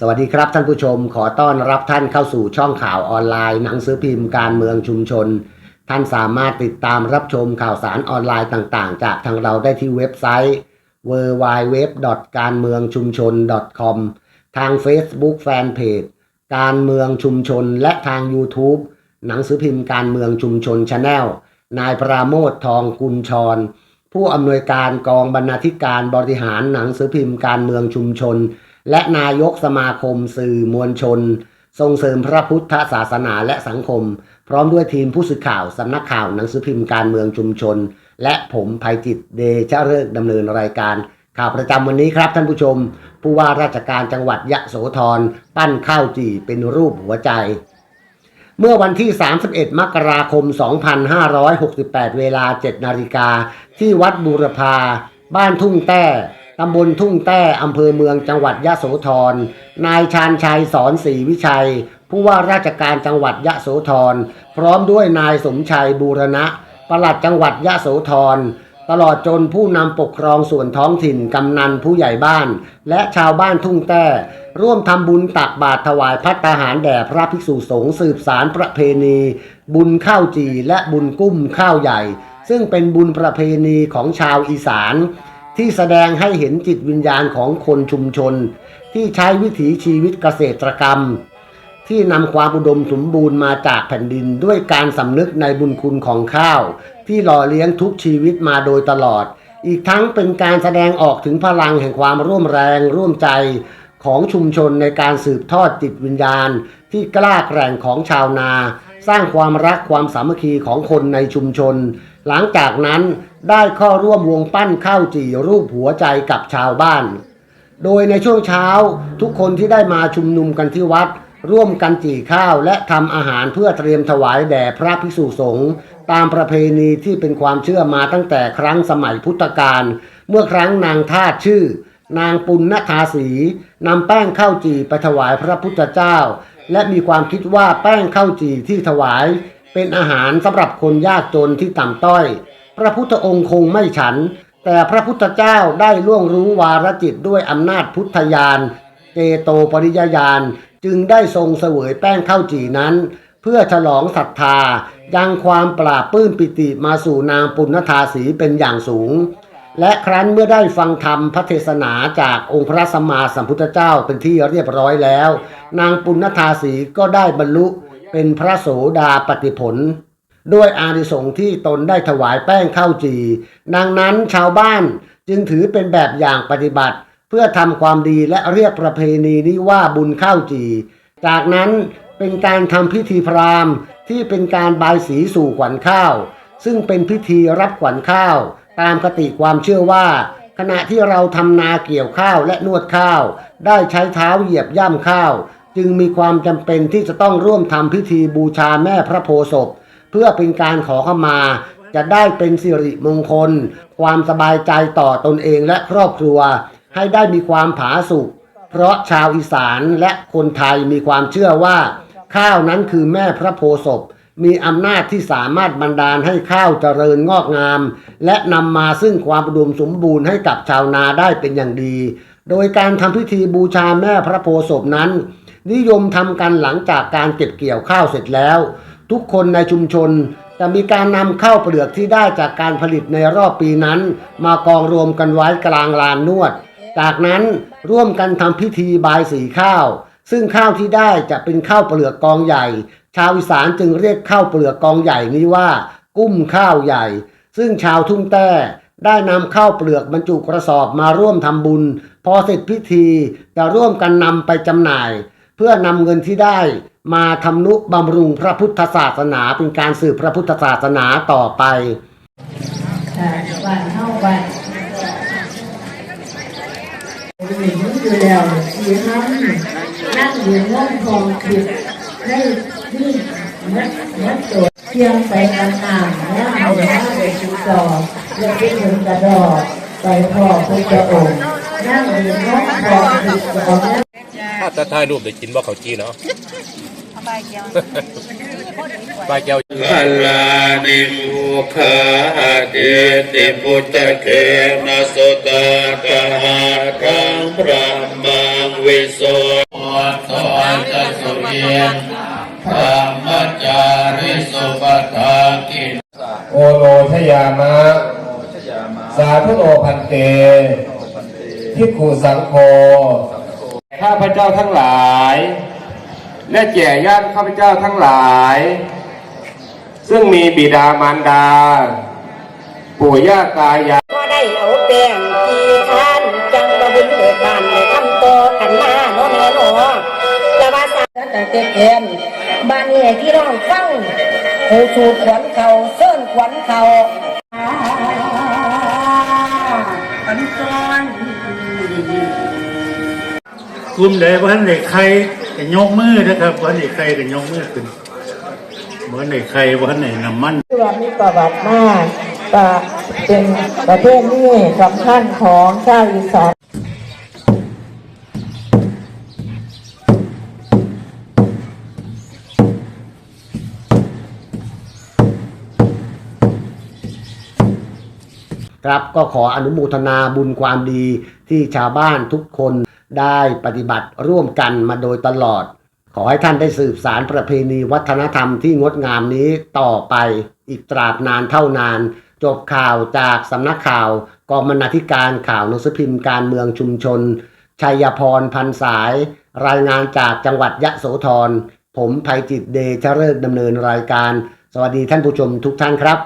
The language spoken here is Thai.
สวัสดีครับท่านผู้ชมขอต้อนรับท่านเข้าสู่ช่องข่าวออนไลน์หนังสือพิมพ์การเมืองชุมชน ท่านสามารถติดตามรับชมข่าวสารออนไลน์ต่างๆ จากทางเราได้ที่เว็บไซต์ w w w การเมืองชุมชน .com ทาง Facebook Fanpage การเมืองชุมชน และทาง YouTube หนังสือพิมพ์การเมืองชุมชน Channel นายปราโมททองกุลชร ผู้อำนวยการกองบรรณาธิการบริหารหนังสือพิมพ์การเมืองชุมชน และนายกสมาคมสื่อมวลชน ส่งเสริมพระพุทธศาสนาและสังคม พร้อมด้วยทีมผู้สื่อข่าวสำนักข่าวหนังสือพิมพ์การเมืองชุมชน และผมภัยจิตเดชะเริกดำเนินรายการ ข่าวประจำวันนี้ครับท่านผู้ชม ผู้ว่าราชการจังหวัดยะโสธรปั้นข้าวจี่เป็นรูปหัวใจเมื่อวันที่ 31 มกราคม 2568 เวลา 7 นาฬิกา ที่วัดบูรพา บ้านทุ่งแต้ ตำบลทุ่งแต้อำเภอเมืองจังหวัดยะโสธร นายชาญชัยสอนศรีวิชัย ผู้ว่าราชการจังหวัดยะโสธร พร้อมด้วยนายสมชัยบูรณะ ปลัดจังหวัดยะโสธร ตลอดจนผู้นำปกครองส่วนท้องถิ่นกำนันผู้ใหญ่บ้าน และชาวบ้านทุ่งแต้ ร่วมทำบุญตักบาตรถวายพัตตาหารแด่พระภิกษุสงฆ์สืบสารประเพณี บุญข้าวจีและบุญกุ้มข้าวใหญ่ ซึ่งเป็นบุญประเพณีของชาวอีสาน ที่แสดงให้เห็นจิตวิญญาณของคนชุมชน ที่ใช้วิถีชีวิตเกษตรกรรม ที่นำความอุดมสมบูรณ์มาจากแผ่นดินด้วยการสำนึกในบุญคุณของข้าว ที่หล่อเลี้ยงทุกชีวิตมาโดยตลอด อีกทั้งเป็นการแสดงออกถึงพลังแห่งความร่วมแรงร่วมใจของชุมชนในการสืบทอดจิตวิญญาณ ที่กล้าแกร่งของชาวนา สร้างความรักความสามัคคีของคนในชุมชน หลังจากนั้นได้เข้าร่วมวงปั้นข้าวจี่รูปหัวใจกับชาวบ้าน โดยในช่วงเช้าทุกคนที่ได้มาชุมนุมกันที่วัด ร่วมกันจี่ข้าวและทำอาหารเพื่อเตรียมถวายแด่พระภิกษุสงฆ์ตามประเพณีที่เป็นความเชื่อมาตั้งแต่ครั้งสมัยพุทธกาลเมื่อครั้งนางทาชื่อ นางปุณณทาสีนำแป้งข้าวจี่ไปถวายพระพุทธเจ้า และมีความคิดว่าแป้งข้าวจี่ที่ถวาย เป็นอาหารสำหรับคนยากจนที่ต่ำต้อย พระพุทธองค์คงไม่ฉัน แต่พระพุทธเจ้าได้ล่วงรู้วารจิตด้วยอำนาจพุทธญาณเจโตปริยญาณจึงได้ทรงเสวยแป้งข้าวจี่นั้น เพื่อฉลองศรัทธา ยังความปราบปลื้มปิติมาสู่นางปุณณธาสีเป็นอย่างสูง และครั้นเมื่อได้ฟังธรรมพระเทศนาจากองค์พระสัมมาสัมพุทธเจ้าเป็นที่เรียบร้อยแล้ว นางปุณณธาสีก็ได้บรรลุ เป็นพระโสดาปติผล ด้วยอานิสงส์ที่ตนได้ถวายแป้งข้าวจีดังนั้นชาวบ้านจึงถือเป็นแบบอย่างปฏิบัติ เพื่อทำความดีและเรียกประเพณีนี้ว่าบุญข้าวจี จากนั้นเป็นการทำพิธีพราหมณ์ที่เป็นการบายสีสู่ขวัญข้าว ซึ่งเป็นพิธีรับขวัญข้าว ตามคติความเชื่อว่า ขณะที่เราทำนาเกี่ยวข้าวและนวดข้าว ได้ใช้เท้าเหยียบย่ำข้าว จึงมีความจำเป็นที่จะต้องร่วมทำพิธีบูชาแม่พระโพศพ เพื่อเป็นการขอขมา จะได้เป็นสิริมงคล ความสบายใจต่อตนเองและครอบครัว ให้ได้มีความผาสุกเพราะชาวอีสานและคนไทยมีความเชื่อว่า ข้าวนั้นคือแม่พระโพศพ มีอำนาจที่สามารถบันดาลให้ข้าวเจริญงอกงาม และนำมาซึ่งความอุดมสมบูรณ์ให้กับชาวนาได้เป็นอย่างดี โดยการทำพิธีบูชาแม่พระโพศพนั้น นิยมทำกันหลังจากการเก็บเกี่ยวข้าวเสร็จแล้ว ทุกคนในชุมชนจะมีการนำข้าวเปลือกที่ได้จากการผลิตในรอบปีนั้น มากองรวมกันไว้กลางลานนวด จากนั้นร่วมกันทำพิธีบายสีข้าว ซึ่งข้าวที่ได้จะเป็นข้าวเปลือกกองใหญ่ ชาวอีสานจึงเรียกข้าวเปลือกกองใหญ่นี้ว่า กุ้มข้าวใหญ่ ซึ่งชาวทุ่งแต้ได้นำข้าวเปลือกบรรจุกระสอบมาร่วมทำบุญ พอเสร็จพิธีจะร่วมกันนำไปจำหน่าย เพื่อนำเงินที่ได้มาทำนุบำรุงพระพุทธศาสนาเป็นการสืบพระพุทธศาสนาต่อไปค่ะวันเท่าวันหญิงอยู่แล้วเสียน้ำนั่งอยู่ง่องทองคือได้ที่มัดมัดตัวเที่ยงไปกันอ่างแล้วเอาหน้าไปชูต่อแล้วไปถึงกระดอกไปพ่อพระเจ้าองค์นั่งอยู่ง่องทองคือต่อแล้ว ถ้าจะถ่ายรูปได้กินบ่เขาวจีเนาะเอาใบเดียวปลายแก้วพลานิมุขาเดติพุทธเคนะสุตตะหารังพระมังวิโสปัจจสุเกียนธรรมจาริสุปทากินโอโลชยามะ สาธุโอพันเต ทิกขุสังโฆ ข้าพเจ้าทั้งหลาย และแก่ญาติข้าพเจ้าทั้งหลาย ซึ่งมีบิดามารดา ปู่ย่าตายายก็ได้เอาแป้งที่ทานจังบะบุญเด็กบ้านได้ทำตัวกันมาโน่นนี่โน่แล้วว่าสาแต่เต็มเอ็มบ้านนี้ให้พี่น้องฟังหูสูดขวัญเขาเส้นขวัญเขา กลุ่มใดว่าท่านไหนใครก็ยกมือนะครับว่าท่านไหนใครก็ยกมือขึ้นว่าท่านไหนใครว่าท่านไหนน้ำมันเรื่องมีประวัติมากก็เป็นประเทศที่สำคัญของชาวอีสานครับก็ขออนุโมทนาบุญความดีที่ชาวบ้านทุกคน ได้ปฏิบัติร่วมกันมาโดยตลอด ขอให้ท่านได้สืบสารประเพณีวัฒนธรรมที่งดงามนี้ต่อไปอีกตราบนานเท่านาน จบข่าวจากสำนักข่าวกองบรรณาธิการข่าวหนังสือพิมพ์การเมืองชุมชน ชัยพรพันสาย รายงานจากจังหวัดยะโสธรผมภัยจิตเดชเริกดำเนินรายการ สวัสดีท่านผู้ชมทุกท่านครับ